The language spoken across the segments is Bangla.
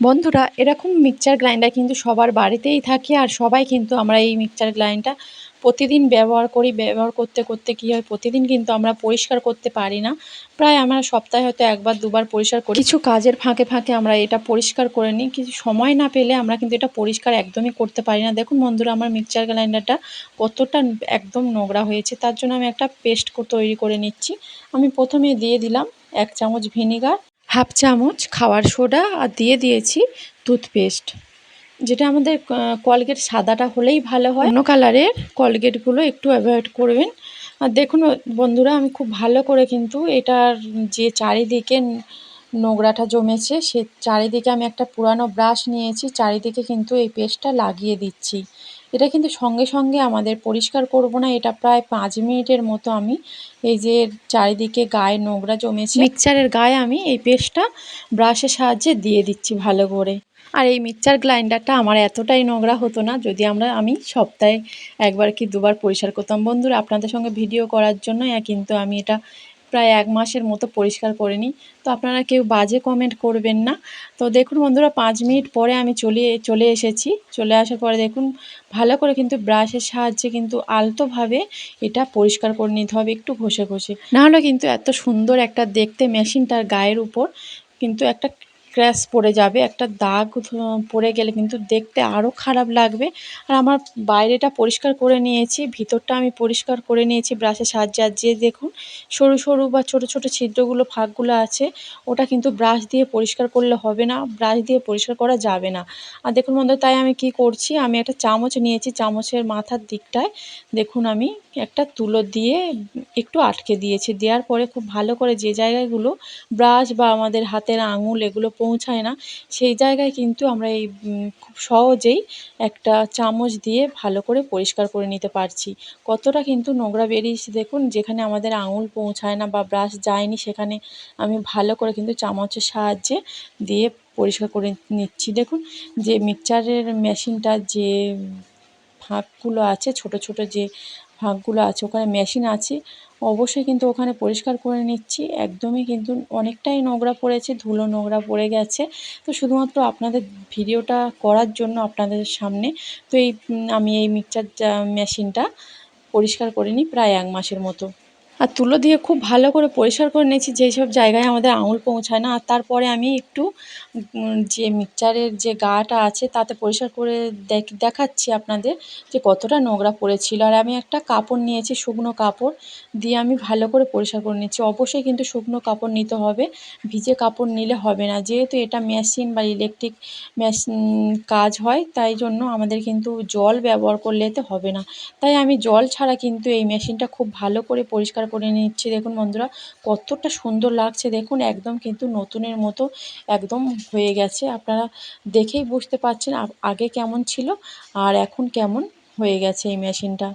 বন্ধুরা, এরকম মিক্সচার গ্রাইন্ডার কিন্তু সবার বাড়িতেই থাকে আর সবাই কিন্তু আমরা এই মিক্সচার গ্রাইন্ডার প্রতিদিন ব্যবহার করি। ব্যবহার করতে করতে কী হয়? প্রতিদিন কিন্তু আমরা পরিষ্কার করতে পারি না। প্রায় আমরা সপ্তাহে হয়তো একবার, দুবার পরিষ্কার করি। কিছু কাজের ফাঁকে ফাঁকে আমরা এটা পরিষ্কার করে নিই। কিছু সময় না পেলে আমরা কিন্তু এটা পরিষ্কার একদমই করতে পারি না। দেখুন বন্ধুরা, আমার মিক্সচার গ্রাইন্ডারটা কতটা একদম নোংরা হয়েছে। তার জন্য আমি একটা পেস্ট তৈরি করে নিচ্ছি। আমি প্রথমে দিয়ে দিলাম এক চামচ ভিনিগার। হাফ চামচ খাওয়ার সোডা আর দিয়ে দিয়েছি টুথপেস্ট, যেটা আমাদের কলগেট সাদাটা হলেই ভালো হয়। অন্য কালারের কলগেটগুলো একটু অ্যাভয়েড করবেন। আর দেখুন, বন্ধুরা, আমি খুব ভালো করে কিন্তু এটার যে চারিদিকে নোংরাটা জমেছে, সে চারিদিকে আমি একটা পুরানো ব্রাশ নিয়েছি, চারিদিকে কিন্তু এই পেস্টটা লাগিয়ে দিচ্ছি। এটা কিন্তু সঙ্গে সঙ্গে আমাদের পরিষ্কার করব না, এটা প্রায় পাঁচ মিনিটের মতো আমি এই যে চারিদিকে গায়ে নোংরা জমেছে। মিক্সচারের গায়ে আমি এই পেস্টটা ব্রাশের সাহায্যে দিয়ে দিচ্ছি ভালো করে। আর এই মিক্সচার গ্রাইন্ডারটা আমার এতটাই নোংরা হতো না, যদি আমরা, আমি সপ্তাহে একবার কি দুবার পরিষ্কার করতাম। বন্ধুরা, আপনাদের সঙ্গে ভিডিও করার জন্য কিন্তু আমি এটা প্রায় এক মাসের মতো পরিষ্কার করে নিই। তো আপনারা কেউ বাজে কমেন্ট করবেন না। তো দেখুন বন্ধুরা, পাঁচ মিনিট পরে আমি চলে চলে এসেছি। চলে আসার পরে দেখুন, ভালো করে কিন্তু ব্রাশের সাহায্যে কিন্তু আলতোভাবে এটা পরিষ্কার করে নিতে হবে, একটু ঘষে ঘষে। নাহলে কিন্তু এত সুন্দর একটা দেখতে মেশিনটার গায়ের উপর কিন্তু একটা ক্র্যাশ পড়ে যাবে, একটা দাগ পড়ে গেলে কিন্তু দেখতে আরও খারাপ লাগবে। আর আমার বাইরেটা পরিষ্কার করে নিয়েছি, ভিতরটা আমি পরিষ্কার করে নিয়েছি ব্রাশের সাহায্যে। আর যে দেখুন, সরু সরু বা ছোট ছোট ছিদ্রগুলো, ফাঁকগুলো আছে, ওটা কিন্তু ব্রাশ দিয়ে পরিষ্কার করলে হবে না, ব্রাশ দিয়ে পরিষ্কার করা যাবে না। আর দেখুন বন্ধু তাই আমি কি করছি, আমি একটা চামচ নিয়েছি, চামচের মাথার দিকটায়। দেখুন আমি একটা তুলো দিয়ে একটু আটকে দিয়েছি, দেওয়ার পরে খুব ভালো করে যে জায়গাগুলো ব্রাশ বা আমাদের হাতের আঙুল, এগুলো পৌঁছায় না। সেই জায়গায় কিন্তু আমরা এই খুব সহজেই একটা চামচ দিয়ে ভালো করে পরিষ্কার করে নিতে পারছি। কতটা কিন্তু নোংরা বেরিয়েছে দেখুন, যেখানে আমাদের আঙুল পৌঁছায় না বা ব্রাশ যায়নি, সেখানে আমি ভালো করে কিন্তু চামচের সাহায্যে দিয়ে পরিষ্কার করে নিচ্ছি। দেখুন, যে মিক্সচারের মেশিনটার যে ফাঁকগুলো আছে, ছোট ছোট যে ফাঁকগুলো আছে, ওখানে মেশিন আছে। অবশ্যই কিন্তু ওখানে পরিষ্কার করে নিচ্ছি। একদমই কিন্তু অনেকটাই নোংরা পড়েছে, ধুলো নোংরা পড়ে গেছে। তো শুধুমাত্র আপনাদের ভিডিওটা করার জন্য আপনাদের সামনে। তো এই আমি এই মিক্সচার মেশিনটা পরিষ্কার করে নিই প্রায় এক মাসের মতো। আর তুলো দিয়ে খুব ভালো করে পরিষ্কার করে নিয়েছি যেই সব জায়গায় আমাদের আঙুল পৌঁছায় না। আর তারপরে আমি একটু যে মিক্সচারের যে গাটা আছে তাতে পরিষ্কার করে দেখাচ্ছি আপনাদের যে কতটা নোংরা পড়েছিল। আর আমি একটা কাপড় নিয়েছি, শুকনো কাপড় দিয়ে আমি ভালো করে পরিষ্কার করে নিচ্ছি অবশ্যই কিন্তু শুকনো কাপড় নিতে হবে, ভিজে কাপড় নিলে হবে না। যেহেতু এটা মেশিন বা ইলেকট্রিক মেশিন কাজ হয়, তাই জন্য আমাদের কিন্তু জল ব্যবহার করলে হবে না। তাই আমি জল ছাড়া কিন্তু এই মেশিনটা খুব ভালো করে পরিষ্কার করে নিচ্ছি। দেখুন বন্ধুরা, কতটা সুন্দর লাগছে। দেখুন, একদম কিন্তু নতুনের মতো একদম হয়ে গেছে। আপনারা দেখেই বুঝতে পারছেন আগে কেমন ছিল আর এখন কেমন হয়ে গেছে এই মেশিনটা।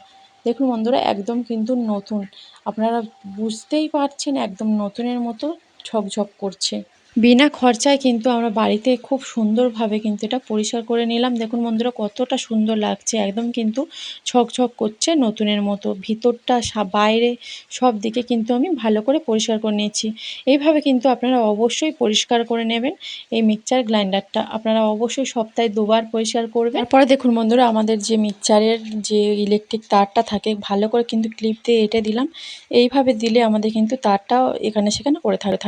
দেখুন বন্ধুরা, একদম কিন্তু নতুন। আপনারা বুঝতেই পারছেন, একদম নতুনের মতো ঝকঝক করছে। বিনা খরচায় কিন্তু আমরা বাড়িতে খুব সুন্দরভাবে কিন্তু এটা পরিষ্কার করে নিলাম। দেখুন বন্ধুরা, কতটা সুন্দর লাগছে। একদম কিন্তু ছকছক করছে নতুনের মতো। ভিতরটা বাইরে সব দিকে কিন্তু আমি ভালো করে পরিষ্কার করে নিয়েছি। এইভাবে কিন্তু আপনারা অবশ্যই পরিষ্কার করে নেবেন এই মিক্সচার গ্রাইন্ডারটা। আপনারা অবশ্যই সপ্তাহে দুবার পরিষ্কার করবেন। তারপরে দেখুন বন্ধুরা, আমাদের যে মিক্সচারের যে ইলেকট্রিক তারটা থাকে, ভালো করে কিন্তু ক্লিপ দিয়ে এঁটে দিলাম। এইভাবে দিলে আমাদের কিন্তু তারটাও এখানে সেখানে পড়ে থাকে